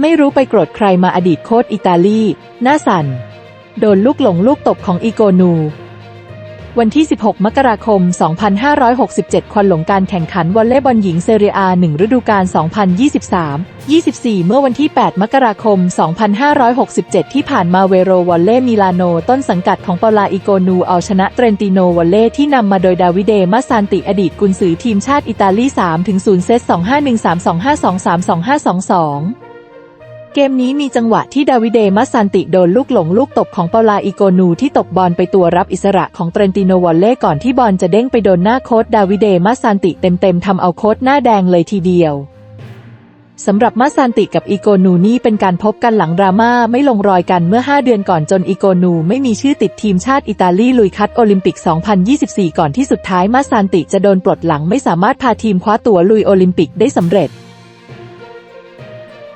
ไม่รู้ไปโกรธใครมาอดีตโค้ชอิตาลีหน้าสั่น โดนลูกหลงลูกตบของอีโกนู วันที่ 16 มกราคม 2567 ควันหลงการแข่งขันวอลเลย์บอลหญิงเซเรียอา1ฤดูกาล 2023-24 เมื่อวันที่ 8 มกราคม 2567 ที่ผ่านมาเวโรวอลเล่มิลานโน ต้นสังกัดของปาลาอิโกนูเอาชนะเตรนติโนวอลเล่ที่นำมาโดยดาวิเดมาซานติอดีตกุนซือทีมชาติอิตาลี 3-0 เซต 251325232522 เกมนี้มีจังหวะที่ดาวิเดมัสซันติโดนลูกหลงลูกตบของเปาลาอิโกนูที่ตกบอลไปตัวรับอิสระของเตรนติโนวอลเล่ก่อนที่บอลจะเด้งไปโดนหน้าโค้ดดาวิเดมัสซันติเต็มๆทำเอาโค้ดหน้าแดงเลยทีเดียวสำหรับมัสซันติกับอีโกนูนี่เป็นการพบกันหลังดราม่าไม่ลงรอยกันเมื่อ 5 เดือนก่อนจนอีโกนูไม่มีชื่อติดทีมชาติอิตาลีลุยคัดโอลิมปิก 2024 ก่อนที่สุดท้ายมัสซันติจะโดนปลดหลังไม่สามารถพาทีมคว้าตั๋วลุยโอลิมปิกได้สำเร็จ